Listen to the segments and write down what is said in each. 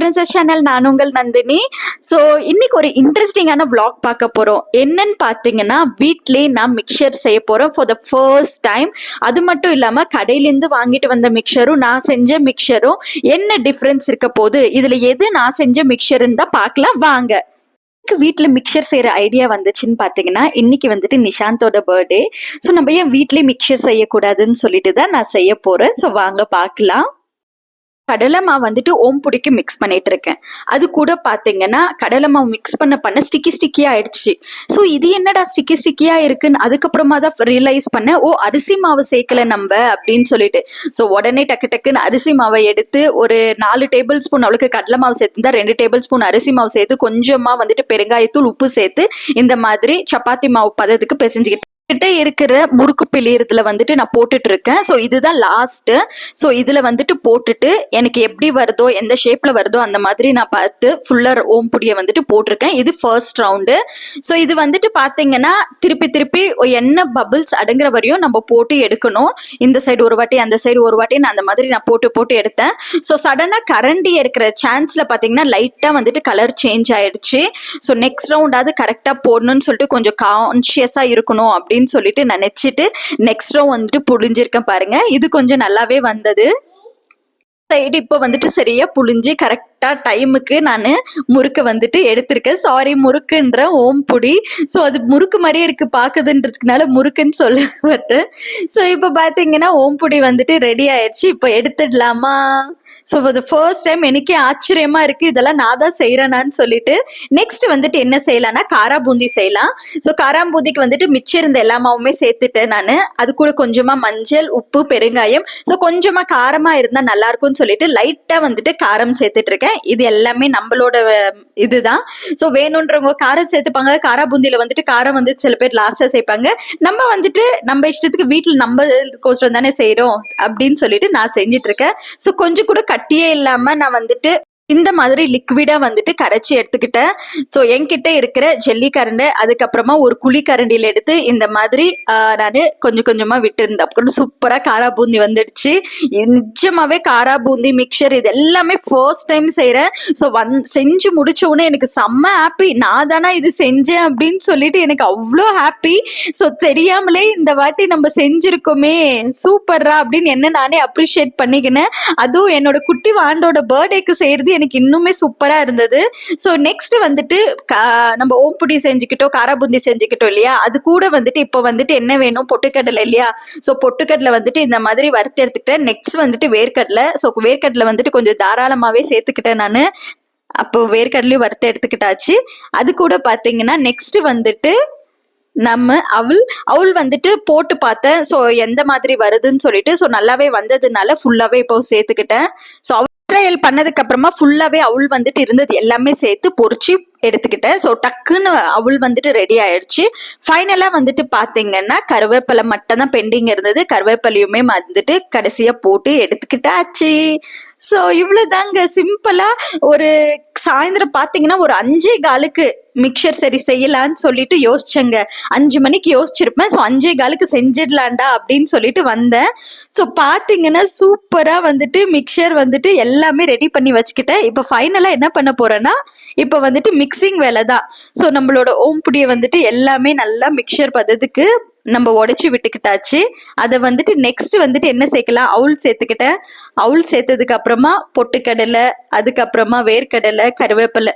Princess channel நான் உங்கள் Nandini. So இன்னைக்கு ஒரு இன்ட்ரெஸ்டிங்கான பிளாக் பார்க்க போகிறோம் என்னன்னு பார்த்தீங்கன்னா வீட்டிலே நான் மிக்சர் செய்ய போகிறோம் ஃபார் த ஃபர்ஸ்ட் டைம் அது மட்டும் இல்லாமல் கடையிலேருந்து வாங்கிட்டு வந்த மிக்சரும் நான் செஞ்ச மிக்சரும் என்ன டிஃப்ரென்ஸ் இருக்க போகுது? இதில் எது நான் செஞ்ச மிக்சருன்னு தான் பார்க்கலாம். வாங்க. எனக்கு வீட்டில் மிக்சர் செய்கிற ஐடியா வந்துச்சுன்னு பார்த்தீங்கன்னா இன்னைக்கு வந்துட்டு நிஷாந்தோட பர்த்டே ஸோ நம்ம ஏன் வீட்லேயே மிக்சர் செய்யக்கூடாதுன்னு சொல்லிட்டு தான் நான் செய்ய போகிறேன் ஸோ வாங்க பார்க்கலாம். கடலை மாவு வந்துட்டு ஓம்புடிக்கு மிக்ஸ் பண்ணிட்டு இருக்கேன் அது கூட பார்த்தீங்கன்னா கடலை மாவு மிக்ஸ் பண்ண பண்ண ஸ்டிக்கி ஸ்டிக்கியா ஆயிடுச்சு. ஸோ இது என்னடா ஸ்டிக்கி ஸ்டிக்கியா இருக்குன்னு அதுக்கப்புறமா தான் ரியலைஸ் பண்ணேன். ஓ அரிசி மாவு சேர்க்கல நம்ம அப்படின்னு சொல்லிட்டு. ஸோ உடனே டக்கு டக்குன்னு அரிசி மாவை எடுத்து ஒரு நாலு டேபிள் ஸ்பூன் அவளுக்கு கடலை மாவு சேர்த்துருந்தா ரெண்டு டேபிள் ஸ்பூன் அரிசி மாவு சேர்த்து கொஞ்சமா வந்துட்டு பெருங்காயத்தூள் உப்பு சேர்த்து இந்த மாதிரி சப்பாத்தி மாவு பதத்துக்கு பிசைஞ்சுக்கிட்டு கிட்ட இருக்கிற முறுக்கு பிழியறதுல வந்துட்டு நான் போட்டுட்டு இருக்கேன் ஸோ இதுதான் லாஸ்ட்டு ஸோ இதில் வந்துட்டு போட்டுட்டு எனக்கு எப்படி வருதோ எந்த ஷேப்பில் வருதோ அந்த மாதிரி நான் பார்த்து ஃபுல்லாக ஓம் பொடியை வந்துட்டு போட்டிருக்கேன். இது ஃபர்ஸ்ட் ரவுண்டு ஸோ இது வந்துட்டு பார்த்தீங்கன்னா திருப்பி திருப்பி என்ன பபிள்ஸ் அடங்குற வரையும் நம்ம போட்டு எடுக்கணும். இந்த சைடு ஒரு வாட்டி அந்த சைடு ஒரு வாட்டி நான் அந்த மாதிரி நான் போட்டு போட்டு எடுத்தேன். ஸோ சடனாக கரண்டி இருக்கிற சான்ஸில் பார்த்தீங்கன்னா லைட்டாக வந்துட்டு கலர் சேஞ்ச் ஆயிடுச்சு. ஸோ நெக்ஸ்ட் ரவுண்டாவது கரெக்டாக போடணும்னு சொல்லிட்டு கொஞ்சம் கான்ஷியஸாக இருக்கணும் அப்படின்னு சொல்லிட்டு நினைச்சிட்டு நெக்ஸ்ட் ரோ வந்துட்டு புழிஞ்சிருக்கேன் பாருங்க. இது கொஞ்சம் நல்லாவே வந்தது. சைடு இப்போ வந்துட்டு சரியா புழிஞ்சு கரெக்டாக டைமுக்கு நான் முறுக்கு வந்துட்டு எடுத்திருக்கேன். சாரி முறுக்குன்ற ஓம் புடி. ஸோ அது முறுக்கு மாதிரியே இருக்கு பார்க்குதுன்றதுக்குனால முறுக்குன்னு சொல்லப்பட்டு ஸோ இப்போ பார்த்தீங்கன்னா ஓம் புடி வந்துட்டு ரெடி ஆயிடுச்சு. இப்போ எடுத்துடலாமா? So for the first time எனக்கே ஆச்சரியமா இருக்கு. இதெல்லாம் நான் தான் செய்கிறேனான்னு சொல்லிட்டு நெக்ஸ்ட் வந்துட்டு என்ன செய்யலாம்னா காரா பூந்தி செய்யலாம். ஸோ காரா பூந்திக்கு வந்துட்டு மிச்சம் இருந்த எல்லா மாவுமே சேர்த்துட்டேன் நான். அது கூட கொஞ்சமா மஞ்சள் உப்பு பெருங்காயம். ஸோ கொஞ்சமா காரமா இருந்தா நல்லா இருக்கும்னு சொல்லிட்டு லைட்டா வந்துட்டு காரம் சேர்த்துட்டு இருக்கேன் இது எல்லாமே நம்மளோட இது இதுதான். ஸோ வேணுன்றவங்க காரம் சேர்த்துப்பாங்க. காரா பூந்தியில வந்துட்டு காரம் வந்து சில பேர் லாஸ்டா சேர்ப்பாங்க. நம்ம வந்துட்டு நம்ம இஷ்டத்துக்கு வீட்டில் நம்ம கோஸ்டம் தானே செய்கிறோம் அப்படின்னு சொல்லிட்டு நான் செஞ்சுட்டு இருக்கேன் ஸோ கொஞ்சம் கூட கட்டியே இல்லாம நான் வந்துட்டு இந்த மாதிரி லிக்விடா வந்துட்டு கரைச்சி எடுத்துக்கிட்டேன். ஸோ என்கிட்ட இருக்கிற ஜெல்லி கரண்டை அதுக்கப்புறமா ஒரு குழி கரண்டியில் எடுத்து இந்த மாதிரி நான் கொஞ்சம் கொஞ்சமாக விட்டுருந்தேன். அப்புறம் சூப்பராக காரா பூந்தி வந்துடுச்சு. நிஜமாவே காரா பூந்தி மிக்சர் இது எல்லாமே ஃபர்ஸ்ட் டைம் செய்கிறேன் ஸோ வந் செஞ்சு முடிச்ச உடனே எனக்கு செம்ம ஹாப்பி நான் தானே இது செஞ்சேன் அப்படின்னு சொல்லிட்டு எனக்கு அவ்வளோ ஹாப்பி ஸோ தெரியாமலே இந்த வாட்டி நம்ம செஞ்சுருக்கோமே. சூப்பர்ரா அப்படின்னு என்ன நானே அப்ரிஷியேட் பண்ணிக்கினேன். அதுவும் என்னோட குட்டி வாண்டோட பர்த்டேக்கு செய்கிறது எனக்கு இன்னுமே சூப்பரா இருந்தது. ஸோ நெக்ஸ்ட் வந்துட்டு கா- நம்ம ஓம்புடி செஞ்சுக்கிட்டோம் காராபுந்தி செஞ்சுக்கிட்டோம் இல்லையா? அது கூட வந்துட்டு இப்போ வந்துட்டு என்ன வேணும்? பொட்டுக்கடலை இல்லையா? ஸோ பொட்டுக்கடலை வந்துட்டு இந்த மாதிரி வறுத்து எடுத்துக்கிட்டேன். நெக்ஸ்ட் வந்துட்டு வேர்க்கடலை. ஸோ வேர்க்கடலை வந்துட்டு கொஞ்சம் தாராளமாகவே சேர்த்துக்கிட்டேன் நான். அப்போ வேர்க்கடலையும் வறுத்து எடுத்துக்கிட்டாச்சு. அது கூட பார்த்தீங்கன்னா நெக்ஸ்ட் வந்துட்டு நம்ம அவள் அவள் வந்துட்டு போட்டு பார்த்தேன். ஸோ எந்த மாதிரி வருதுன்னு சொல்லிட்டு ஸோ நல்லாவே வந்ததுனால ஃபுல்லாகவே இப்போ சேர்த்துக்கிட்டேன். ஸோ ட்ரையல் பண்ணதுக்கு அப்புறமா ஃபுல்லாவே அவள் வந்துட்டு இருந்தது. எல்லாமே சேர்த்து பொறிச்சு எடுத்துக்கிட்டேன். ஸோ டக்குன்னு அவள் வந்துட்டு ரெடி ஆயிடுச்சு. ஃபைனலாக வந்துட்டு பார்த்தீங்கன்னா கருவேப்பிலை மட்டும் தான் பெண்டிங் இருந்தது. கருவேப்பிலையுமே வந்துட்டு கடைசியாக போட்டு எடுத்துக்கிட்டாச்சு. ஸோ இவ்வளோதாங்க சிம்பிளாக ஒரு சாயந்தரம் பார்த்தீங்கன்னா ஒரு அஞ்சே காலுக்கு மிக்சர் சரி செய்யலான்னு சொல்லிட்டு யோசிச்சேங்க. அஞ்சு மணிக்கு யோசிச்சிருப்பேன். ஸோ அஞ்சே காலுக்கு செஞ்சிடலாண்டா அப்படின்னு சொல்லிட்டு வந்தேன். ஸோ பார்த்தீங்கன்னா சூப்பராக வந்துட்டு மிக்சர் வந்துட்டு எல்லாமே ரெடி பண்ணி வச்சுக்கிட்டேன். இப்போ ஃபைனலாக என்ன பண்ண போகிறேன்னா இப்போ வந்துட்டு மிக்சிங் வேலை தான் ஸோ நம்மளோட ஓம்புடியை வந்துட்டு எல்லாமே நல்லா மிக்சர் பதத்துக்கு நம்ம உடைச்சி விட்டுக்கிட்டாச்சு. அதை வந்துட்டு நெக்ஸ்ட் வந்துட்டு என்ன சேர்க்கலாம்? அவுள் சேர்த்துக்கிட்டேன். அவுள் சேர்த்ததுக்கு அப்புறமா பொட்டுக்கடலை அதுக்கப்புறமா வேர்க்கடலை கருவேப்பிலை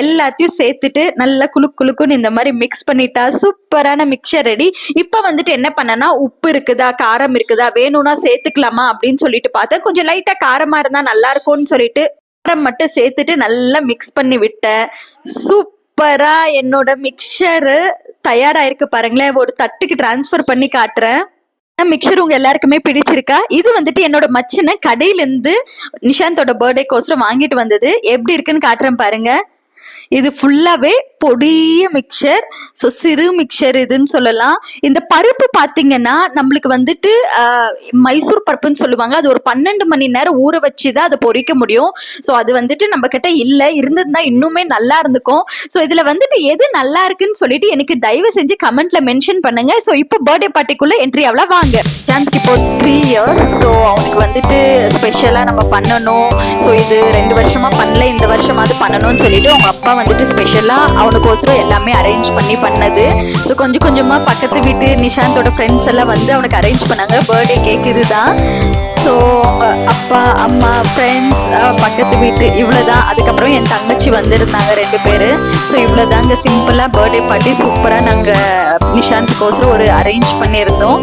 எல்லாத்தையும் சேர்த்துட்டு நல்லா குலுக்கு குலுக்குன்னு இந்த மாதிரி மிக்ஸ் பண்ணிட்டா சூப்பரான மிக்சர் ரெடி இப்போ வந்துட்டு என்ன பண்ணனா உப்பு இருக்குதா காரம் இருக்குதா வேணும்னா சேர்த்துக்கலாமா அப்படின்னு சொல்லிட்டு பார்த்தேன். கொஞ்சம் லைட்டா காரமா இருந்தா நல்லா இருக்கும்னு சொல்லிட்டு காரம் மட்டும் சேர்த்துட்டு நல்லா மிக்ஸ் பண்ணி விட்டேன். சூப்பரா என்னோட மிக்சரு தயாராயிருக்கு பாருங்களேன். ஒரு தட்டுக்கு டிரான்ஸ்ஃபர் பண்ணி காட்டுறேன். மிக்சர் உங்க எல்லாருக்குமே பிடிச்சிருக்கா? இது வந்துட்டு என்னோட மச்சனை கடையிலேருந்து நிஷாந்தோட பர்த்டே கோஸ்டர் வாங்கிட்டு வந்தது. எப்படி இருக்குன்னு காட்டுறேன் பாருங்க. இது ஃபுல்லாவே பொடிய மிக்சர் ஸோ சிறு மிக்சர் இதுன்னு சொல்லலாம். இந்த பருப்பு பார்த்தீங்கன்னா நம்மளுக்கு வந்துட்டு மைசூர் பருப்புன்னு சொல்லுவாங்க. அது ஒரு பன்னெண்டு மணி நேரம் ஊற வச்சு தான் அதை பொரிக்க முடியும். ஸோ அது வந்துட்டு நம்ம கிட்ட இல்லை. இருந்ததுன்னா இன்னுமே நல்லா இருந்துக்கும். ஸோ இதில் வந்துட்டு எது நல்லா இருக்குன்னு சொல்லிட்டு எனக்கு தயவு செஞ்சு கமெண்ட்ல மென்ஷன் பண்ணுங்க. ஸோ இப்போ பர்த்டே பார்ட்டிக்குள்ள என்ட்ரி அவ்வளோ வாங்க. சாந்துக்கு இப்போ த்ரீ இயர்ஸ் ஸோ அவனுக்கு வந்துட்டு ஸ்பெஷலாக நம்ம பண்ணணும். ஸோ இது ரெண்டு வருஷமா பண்ணல இந்த வருஷமாவது பண்ணணும்னு சொல்லிட்டு அவங்க அப்பா வந்துட்டு ஸ்பெஷலாக அவனுக்கோசரம் எல்லாமே அரேஞ்ச் பண்ணி பண்ணது. ஸோ கொஞ்சம் கொஞ்சமாக பக்கத்து வீட்டு நிஷாந்தோட ஃப்ரெண்ட்ஸ் எல்லாம் வந்து அவனுக்கு அரேஞ்ச் பண்ணாங்க. பர்த்டே கேக் இதுதான். ஸோ அப்பா அம்மா ஃப்ரெண்ட்ஸ் பக்கத்து வீட்டு இவ்வளோதான் அதுக்கப்புறம் என் தங்கச்சி வந்திருந்தாங்க ரெண்டு பேர். ஸோ இவ்வளோதாங்க சிம்பிளாக பர்த்டே பார்ட்டி சூப்பராக நாங்கள் நிஷாந்துக்கோசரம் ஒரு அரேஞ்ச் பண்ணியிருந்தோம்.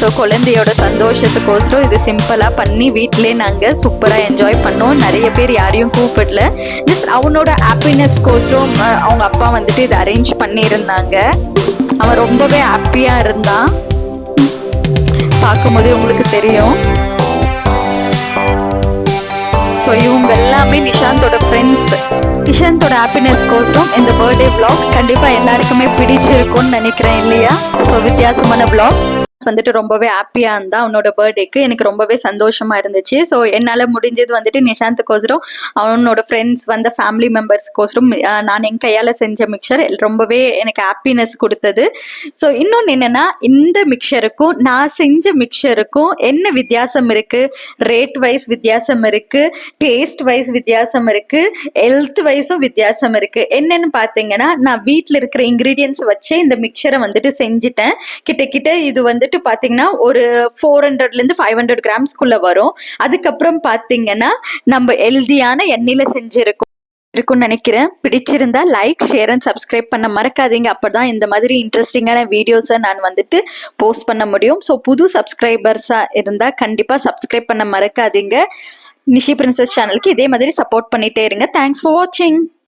ஸோ குழந்தையோட சந்தோஷத்துக்கோசரம் இது சிம்பிளாக பண்ணி வீட்டிலே நாங்கள் சூப்பராக என்ஜாய் பண்ணோம். நிறைய பேர் யாரையும் கூப்பிடல. ஜஸ்ட் அவனோட ஹாப்பினஸ்க்கோசரம் அவங்க அப்பா வந்துட்டு இதை அரேஞ்ச் பண்ணியிருந்தாங்க. அவன் ரொம்பவே ஹாப்பியாக இருந்தான். பார்க்கும்போதே உங்களுக்கு தெரியும். ஸோ இவங்க எல்லாமே நிஷாந்தோட ஃப்ரெண்ட்ஸ் நிஷாந்தோட ஹாப்பினஸ்க்கோசரம் இந்த பர்த்டே பிளாக் கண்டிப்பாக எல்லாருக்குமே பிடிச்சிருக்கும்னு நினைக்கிறேன் இல்லையா? ஸோ வித்தியாசமான பிளாக் வந்துட்டு ரொம்பவே ஹாப்பியாக இருந்தா அவனோட பர்த்டேக்கு எனக்கு ரொம்பவே சந்தோஷமா இருந்துச்சு. ஸோ என்னால் முடிஞ்சது வந்துட்டு நிஷாந்துக்கோசரம் அவனோட ஃப்ரெண்ட்ஸ் வந்த ஃபேமிலி மெம்பர்ஸ்க்கோசரம் அஹ், நான் என் கையால் செஞ்ச மிக்சர் ரொம்பவே எனக்கு ஹாப்பினஸ் கொடுத்தது. ஸோ இன்னொன்று என்னென்னா இந்த மிக்சருக்கும் நான் செஞ்ச மிக்சருக்கும் என்ன வித்தியாசம் இருக்குது ரேட் வைஸ் வித்தியாசம் இருக்குது டேஸ்ட் வைஸ் வித்தியாசம் இருக்குது ஹெல்த் வைஸும் வித்தியாசம் இருக்குது என்னன்னு பார்த்தீங்கன்னா நான் வீட்டில் இருக்கிற இன்க்ரீடியன்ஸ் வச்சு இந்த மிக்சரை வந்துட்டு செஞ்சுட்டேன். கிட்ட கிட்ட இது வந்துட்டு பார்த்தீங்கன்னா ஒரு ஃபோர் ஹண்ட்ரட்லேருந்து ஃபைவ் ஹண்ட்ரட் கிராம்ஸ்குள்ளே வரும். அதுக்கப்புறம் பார்த்தீங்கன்னா நம்ம ஹெல்தியான எண்ணெயில் செஞ்சுருக்கோம். இருக்கும்னு நினைக்கிறேன். பிடிச்சிருந்தா லைக் ஷேர் அண்ட் சப்ஸ்கிரைப் பண்ண மறக்காதீங்க. அப்பதான் இந்த மாதிரி இன்ட்ரெஸ்டிங்கான வீடியோஸை நான் வந்துட்டு போஸ்ட் பண்ண முடியும். ஸோ புது சப்ஸ்கிரைபர்ஸாக இருந்தால் கண்டிப்பாக சப்ஸ்கிரைப் பண்ண மறக்காதீங்க. நிஷி பிரின்சஸ் சேனலுக்கு இதே மாதிரி சப்போர்ட் பண்ணிட்டே இருங்க. தேங்க்ஸ் ஃபார் வாட்சிங்